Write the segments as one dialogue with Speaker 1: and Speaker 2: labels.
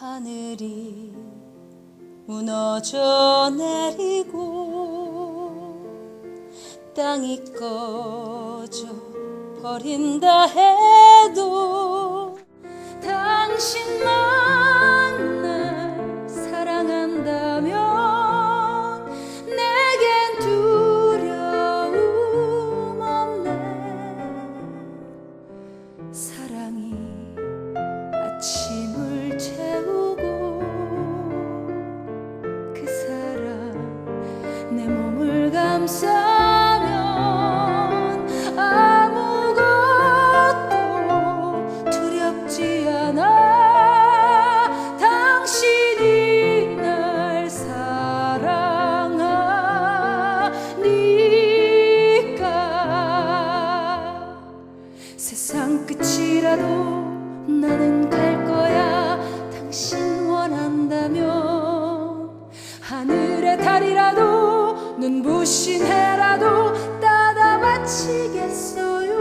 Speaker 1: 하늘이 무너져 내리고 땅이 꺼져 버린다 해도 당신만 나는 갈 거야. 당신 원한다면 하늘의 달이라도 눈부신 해라도 따다 바치겠어요.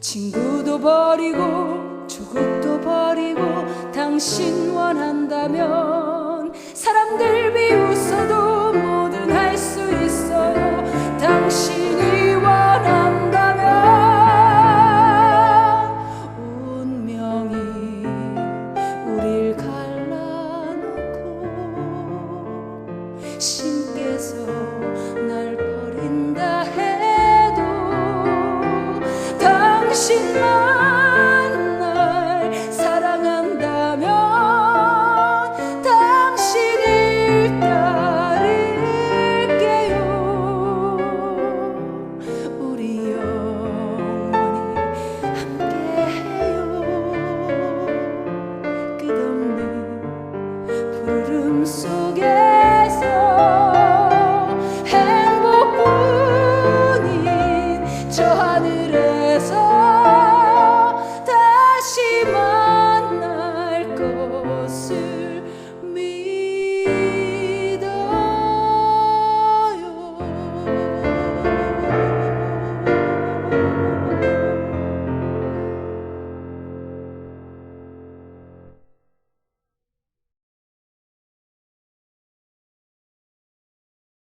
Speaker 1: 친구도 버리고 조국도 버리고 당신 원한다면 우릴 갈라놓고 신께서 날 버린다 해도 당신만 저 하늘에서